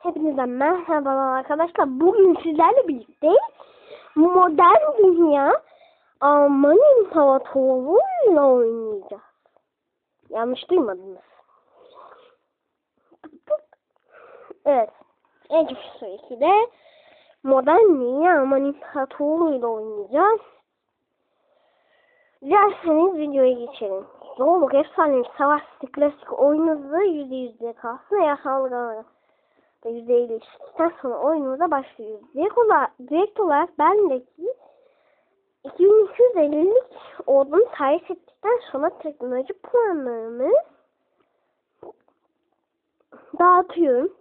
Hepinize merhabalar arkadaşlar. Bugün sizlerle birlikte modern dünya Alman İmparatorluğu'yla oynayacağız. Yanlış duymadınız. Evet. Age of History 2'de modern dünya Alman İmparatorluğu'yla oynayacağız. Dilerseniz videoya geçelim. Zorluk efsanevi savaş klasik oyununuzda %100'de kalsın. Eğer saldırıları ve %50 işledikten sonra oyunumuza başlıyoruz. Direkt olarak, direkt olarak bendeki 2250'lik ordunu tarif ettikten sonra teknoloji puanlarımı dağıtıyorum.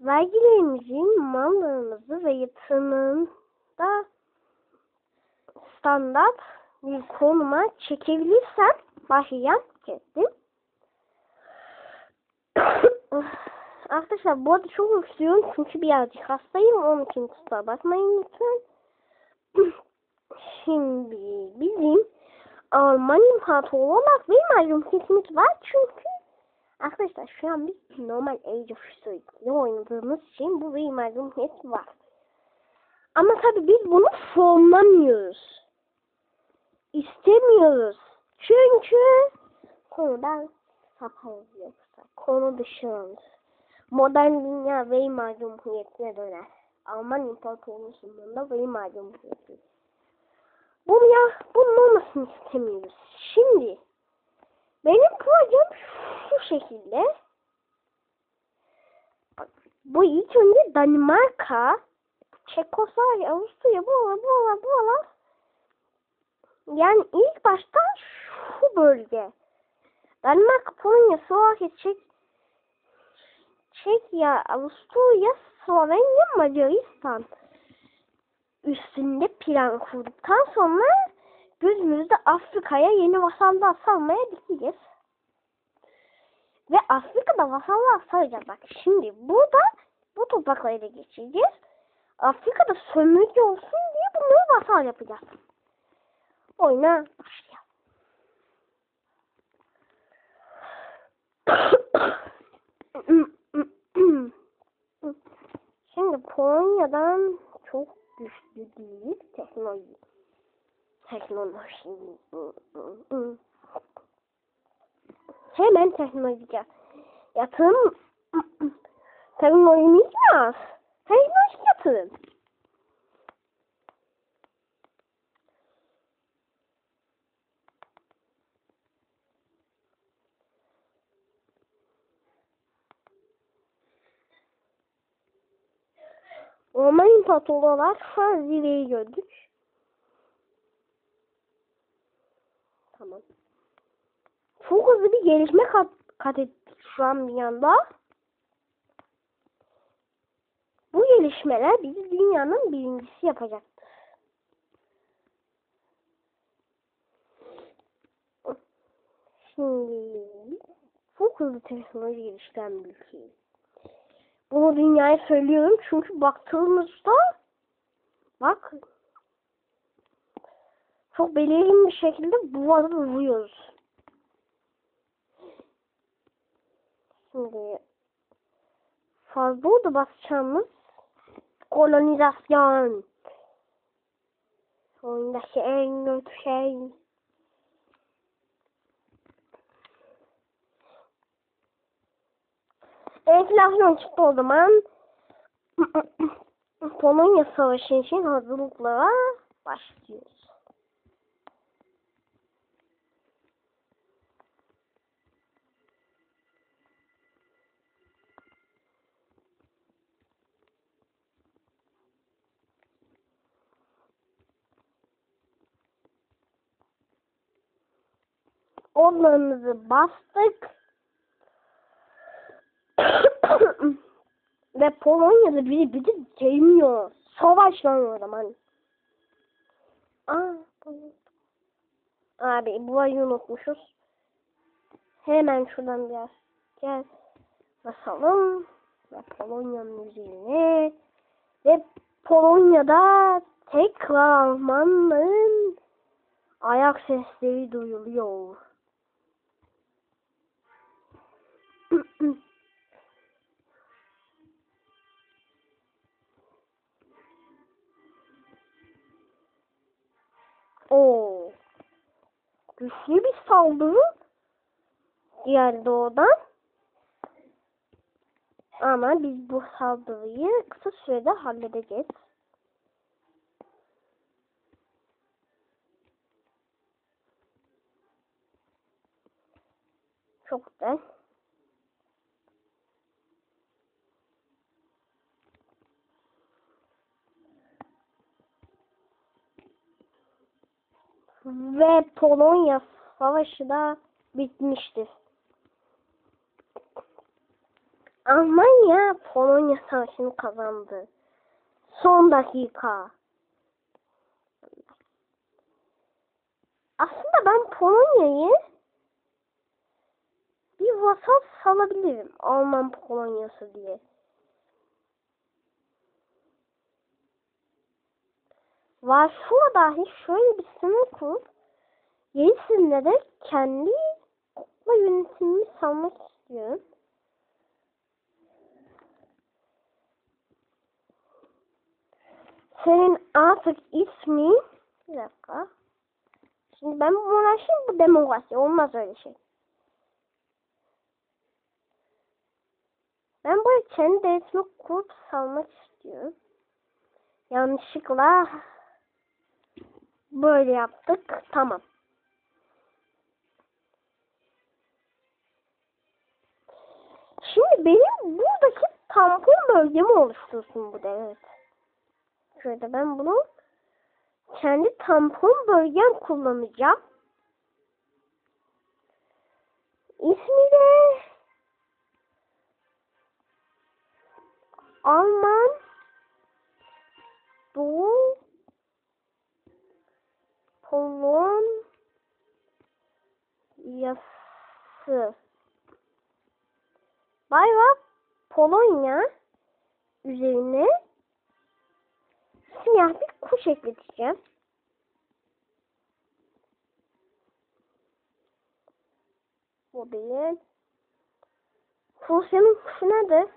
Vergilerimizin mallarımızı ve yatırımında standart bir konuma çekebilirsem başlayacağım. Çektim. Arkadaşlar bu arada çok öksürüyorum çünkü birazcık hastayım. Onun için kusura bakmayın lütfen. Şimdi bizim Alman İmparatorluğu olarak benim ayrımketimiz var çünkü arkadaşlar şu an biz normal Age of History'de oynadığımız için bu benim ayrımket var. Ama tabi biz bunu formlamıyoruz. İstemiyoruz. Çünkü konudan saparız yoksa. Konu dışarız. Modern dünya Weimar Cumhuriyeti'ne döner. Alman İmparatorluğu sonunda Weimar Cumhuriyeti. Bunu ya, bunun olmasını istemiyoruz. Şimdi benim projem şu şekilde. Bu ilk önce Danimarka, Çekoslovakya, Avusturya, buralar, buralar, buralar. Yani ilk başta şu bölge. Danimarka, Polonya, Slovakya, Çek, Çekya, Avusturya, Slovenya, Macaristan üstünde plan kurduktan sonra gözümüzde Afrika'ya yeni vasallar salmaya dikeceğiz. Ve Afrika'da vasallar salacağız. Bak şimdi burada bu toprakları ele geçireceğiz. Afrika'da sömürge olsun diye bunları vasal yapacağız. Başlayalım. Şimdi Polonya'dan çok güçlü değil teknoloji. Teknoloji. Hemen teknolojiye yatırım teknolojimiz az. Teknoloji yatırım. Roman İmparatorluğu olarak şu an zirveyi gördük. Tamam. Çok hızlı bir gelişme kat, kat ettik şu an bir yanda. Bu gelişmeler bizi dünyanın birincisi yapacaktır. Şimdi çok hızlı teknoloji geliştiren bir ülkeyiz. Bunu dünyaya söylüyorum çünkü baktığımızda bak çok belirgin bir şekilde duvarı vuruyoruz. Şimdi fazla oldu basacağımız kolonizasyon. Oyundaki en kötü şey. Enflasyon çıktı o zaman. Polonya Savaşı için hazırlıklara başlıyoruz. Onlarımızı bastık. Ve Polonya'da biri bizi gelmiyor. Savaşlanıyor o zaman. Aa, Abi burayı unutmuşuz. Hemen şuradan biraz gel basalım. Ve Polonya'nın üzerine. Ve Polonya'da tekrar Almanların ayak sesleri duyuluyor. Oo. Güçlü bir saldırı. Diğer doğudan. Ama biz bu saldırıyı kısa sürede halledeceğiz. Çok güzel. Ve Polonya Savaşı da bitmiştir. Almanya Polonya Savaşı'nı kazandı. Son dakika. Aslında ben Polonya'yı bir vasat salabilirim. Alman Polonyası diye. Varşova dahi şöyle bir sınır kurup gerisinde de kendi kukla yönetimini salmak istiyorum. Senin artık ismin bir dakika. Şimdi ben monarşiyim bu demokrasi. Olmaz öyle şey. Ben böyle kendi devletimi kurup salmak istiyorum. Yanlışlıkla böyle yaptık. Tamam. Şimdi benim buradaki tampon bölgemi oluştursun bu devlet. Şöyle ben bunu kendi tampon bölgem kullanacağım. İsmi de Alman Doğu Polon yası bayrak Polonya üzerine siyah bir kuş ekleteceğim. Bu değil. Rusya'nın kuşu nedir?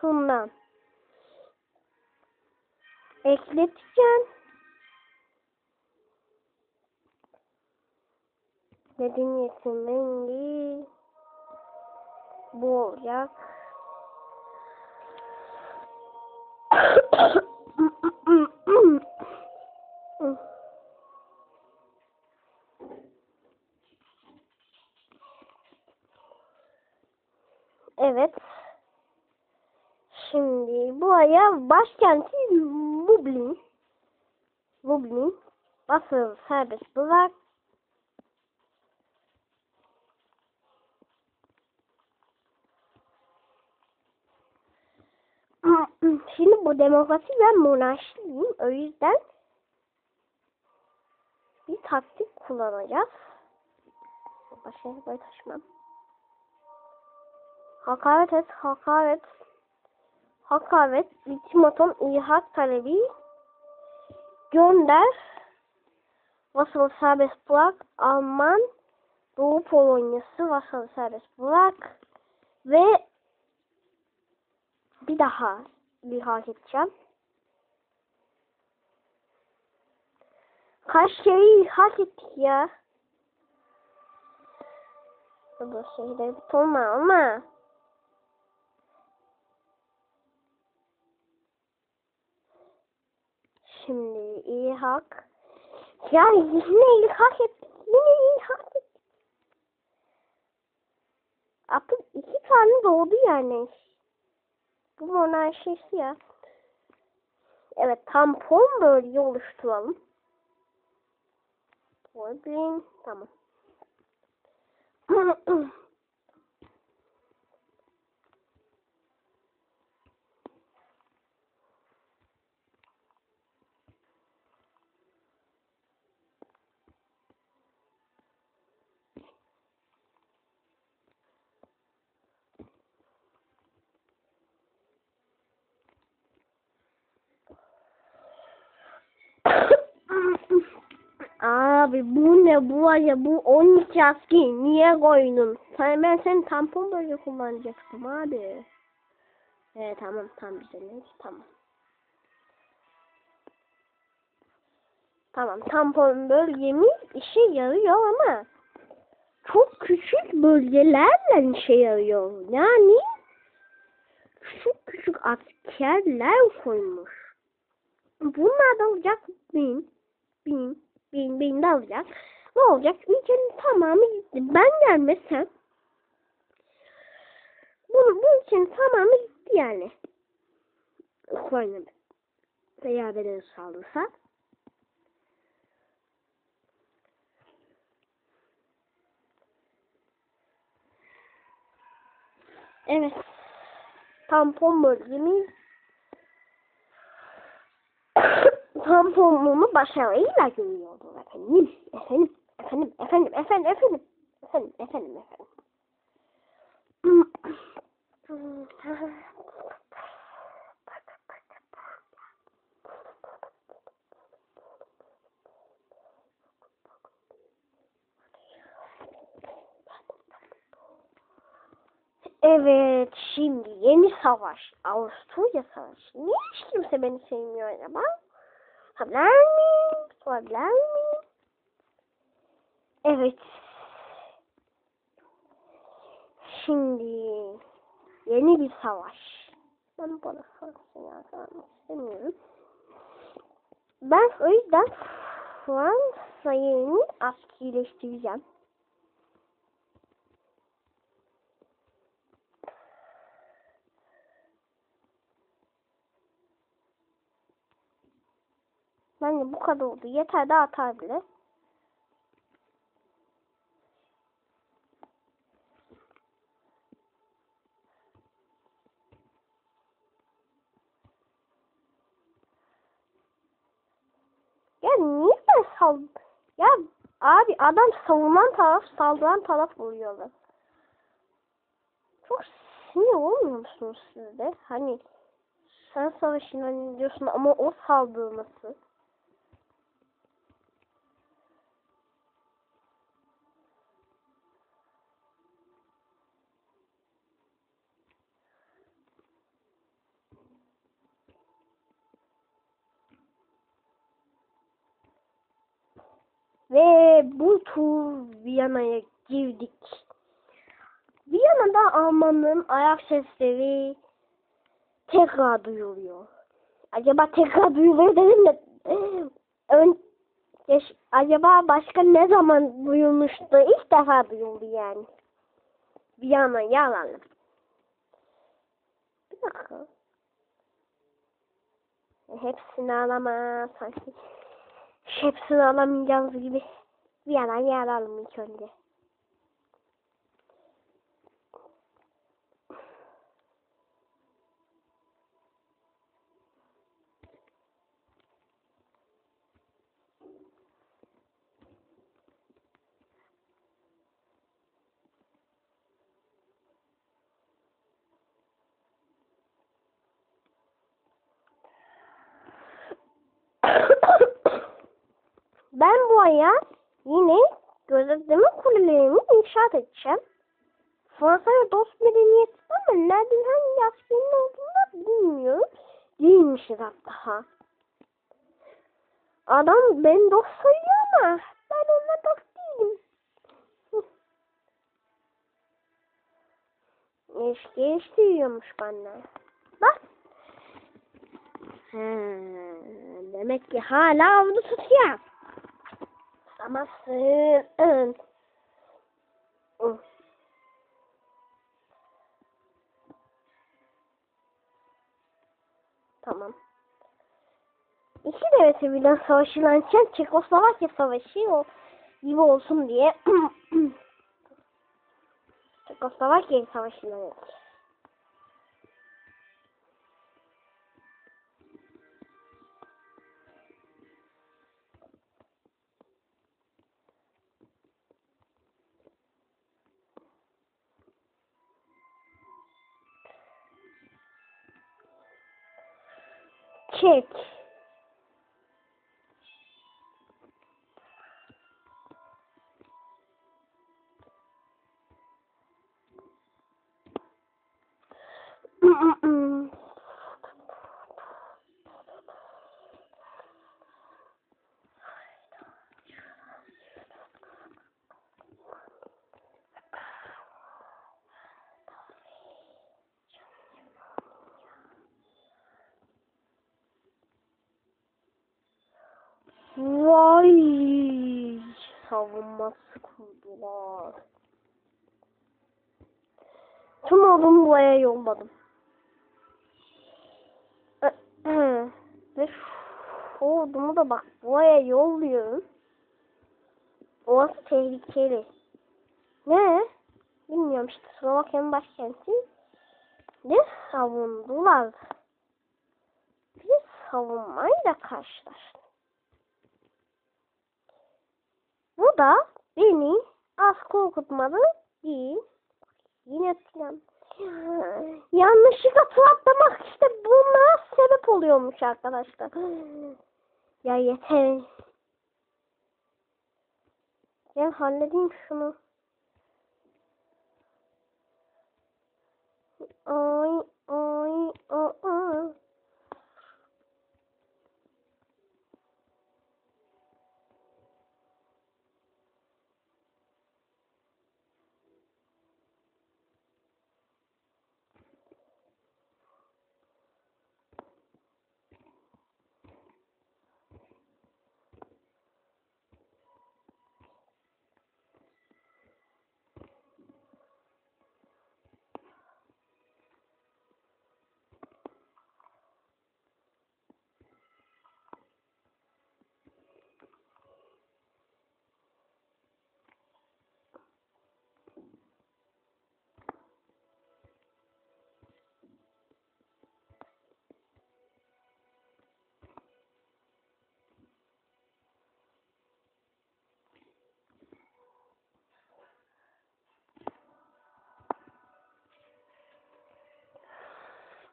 Şundan. Ekleteceğim. Medeniyetin rengi bu olacak. Evet. Şimdi buraya başkenti Lublin. Lublin. Basıl serbest bırak. Şimdi bu demokrasi ve monarşiyim. O yüzden bir taktik kullanacağız. Başka böyle taşımam. Hakaret et, hakaret. Hakaret, ultimatom, ilhak talebi gönder. Vasalı serbest bırak. Alman, Doğu Polonyası vasalı serbest bırak. Ve bir daha ilhak edeceğim. Kaç kere ilhak ettik ya. Bu şeyleri tutma ama. Şimdi ilhak. Ya yine ilhak ettik. Yine ilhak ettik. Artık iki tane doğdu yani. Bu monarşisi ya. Evet tampon bölge oluşturalım. Dublin. Tamam. Abi bu ne bu ya bu 12 aski niye koydun? Sen ben senin tampon bölge kullanacaktım abi. Evet tamam tam güzel tamam. Tamam tampon bölgemiz işe yarıyor ama çok küçük bölgelerle işe yarıyor. Yani küçük küçük askerler koymuş. Bunlar da olacak bin, bin, bin, bin de alacak. Ne olacak? Ülkenin tamamı gitti. Ben gelmesem bunu, bu ülkenin tamamı gitti yani. Ukrayna'da veya beni saldırsa. Evet. Tampon bölgemiz tamponumu başarıyla görüyordu efendim. Efendim, efendim, efendim, efendim, efendim, efendim, efendim, efendim. Evet, şimdi yeni savaş. Avusturya Savaşı. Niye hiç kimse beni sevmiyor acaba? Sorabilir miyim? Sorabilir miyim? Evet. Şimdi yeni bir savaş. Ben bana savaşını yazmak istemiyorum. Ben o yüzden Fransa'yı askerileştireceğim. Bence bu kadar oldu. Yeter de atar bile. Ya niye ben sal... Ya abi adam savunan taraf saldıran taraf vuruyorlar. Çok sinir olmuyor musunuz siz de? Hani sen savaşın hani diyorsun ama o saldırması. Ve bu tur Viyana'ya girdik. Viyana'da Almanların ayak sesleri tekrar duyuluyor. Acaba tekrar duyuluyor dedim de ön, geç, acaba başka ne zaman duyulmuştu? İlk defa duyuldu yani. Viyana yalan. Bir dakika. Hepsini alama sanki. Hepsini alamayacağımız gibi bir yalan yer alalım ilk önce. Ben bu aya yine gözetleme kulelerimi edeceğim. Fransa'ya dost medeniyeti ama nereden hangi askerin olduğunu bilmiyorum. Değilmişiz hatta. Adam ben dost sayıyor ama ben onunla dost değilim. İlişki iliştiriyormuş bana. Bak. Hmm, demek ki hala avlu tutuyor. Tutamazsın. Tamam. İki devleti birden savaşılanken Çekoslovakya Savaşı o gibi olsun diye Çekoslovakya Savaşı'ndan Çek. Vay savunması kurdular. Tüm odumu buraya yolladım. Ve şu odumu da bak buraya yolluyorum. Orası tehlikeli. Ne? Bilmiyorum işte Slovakya'nın başkenti. Ne savundular? Bir savunmayla karşılaştı. Bu da beni az korkutmadı değil. Yine plan. Yanlışlıkla atlamak işte bunlara sebep oluyormuş arkadaşlar. Ya yeter. Gel halledeyim şunu. Ay ay ay ay.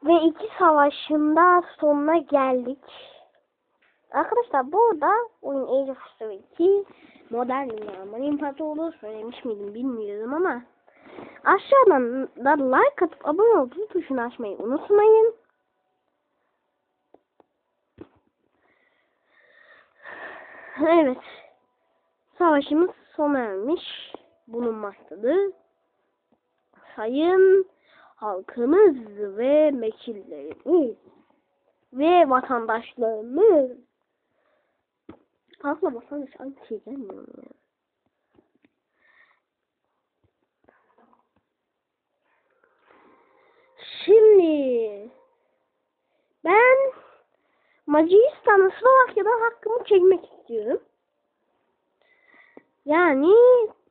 Ve iki savaşında sonuna geldik. Arkadaşlar burada oyun Age of History 2 modern dünya Alman İmparatorluğu söylemiş miydim bilmiyorum ama aşağıdan da like atıp abone olup tuşunu açmayı unutmayın. Evet. Savaşımız sona ermiş bulunmaktadır. Sayın halkımız ve mekillerimiz ve vatandaşlarımız. Halkla vatandaş aynı şey gelmiyor ya? Şimdi ben Macaristan'ın Slovakya'dan hakkımı çekmek istiyorum. Yani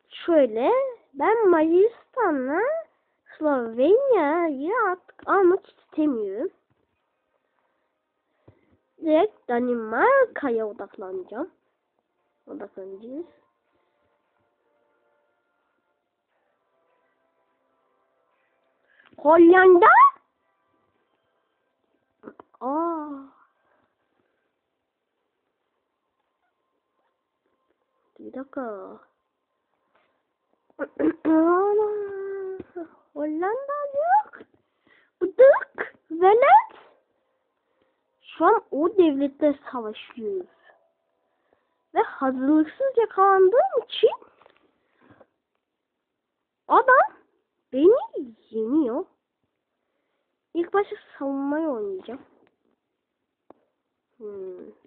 şöyle ben Macaristan'la Slovenya'yı artık almak istemiyorum. Direkt Danimarka'ya odaklanacağım. Odaklanacağız. Hollanda? Aa. Bir dakika. Ana. Hollanda yok. Bıdık. Velet. Şu an o devlette savaşıyoruz. Ve hazırlıksız yakalandığım için adam beni yeniyor. İlk başta savunmayı oynayacağım. Hmm.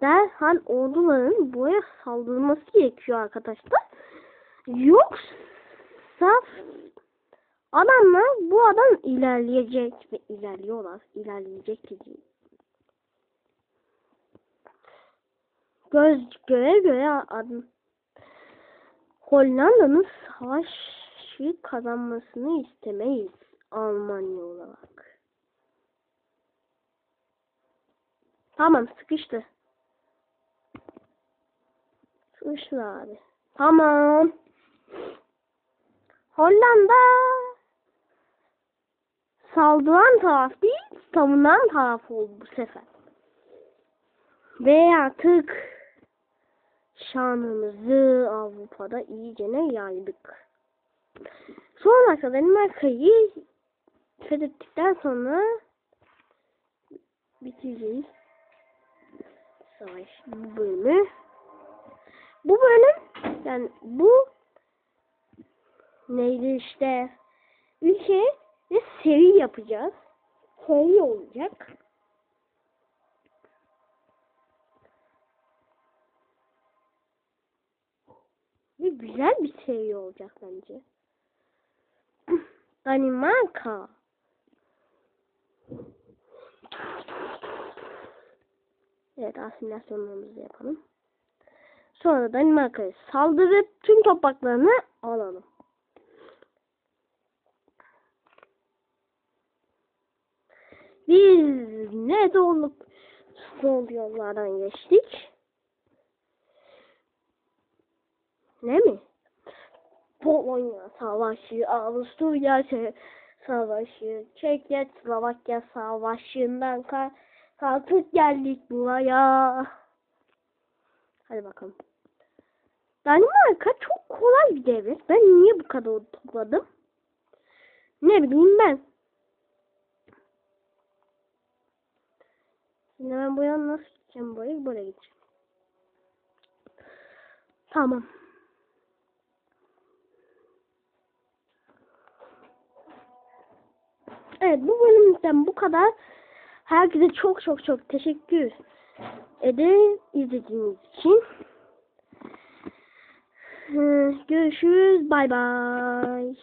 Derhal orduların buraya saldırması gerekiyor arkadaşlar. Yoksa adamlar bu adam ilerleyecek ve ilerliyorlar. İlerleyecek diyeyim. Göz göre göre adım Hollanda'nın savaşı kazanmasını istemeyiz Almanya olarak. Tamam sıkıştı. Sıkıştı abi. Tamam. Hollanda saldıran taraf değil, savunan taraf oldu bu sefer. Ve artık şanımızı Avrupa'da iyicene yaydık. Sonra Danimarka'yı fethettikten sonra bitireceğiz savaş bu bölümü. Bu bölüm yani bu neydi işte ülke ve seri yapacağız. Seri olacak. Ve güzel bir seri olacak bence. Danimarka. Evet asimilasyonlarımızı yapalım. Sonra Danimarka'ya saldırıp tüm topraklarını alalım. Biz ne olup sol yollardan geçtik. Ne mi? Polonya savaşı, Avusturya savaşı, Çekya Slovakya savaşından ka kalkıp geldik buraya. Hadi bakalım. Danimarka çok kolay bir devlet. Ben niye bu kadar topladım? Ne bileyim ben. Şimdi ben bu yana nasıl gideceğim? Buraya böyle gideceğim. Tamam. Evet bu bölümden bu kadar. Herkese çok çok çok teşekkür ederim izlediğiniz için. Görüşürüz. Bay bay.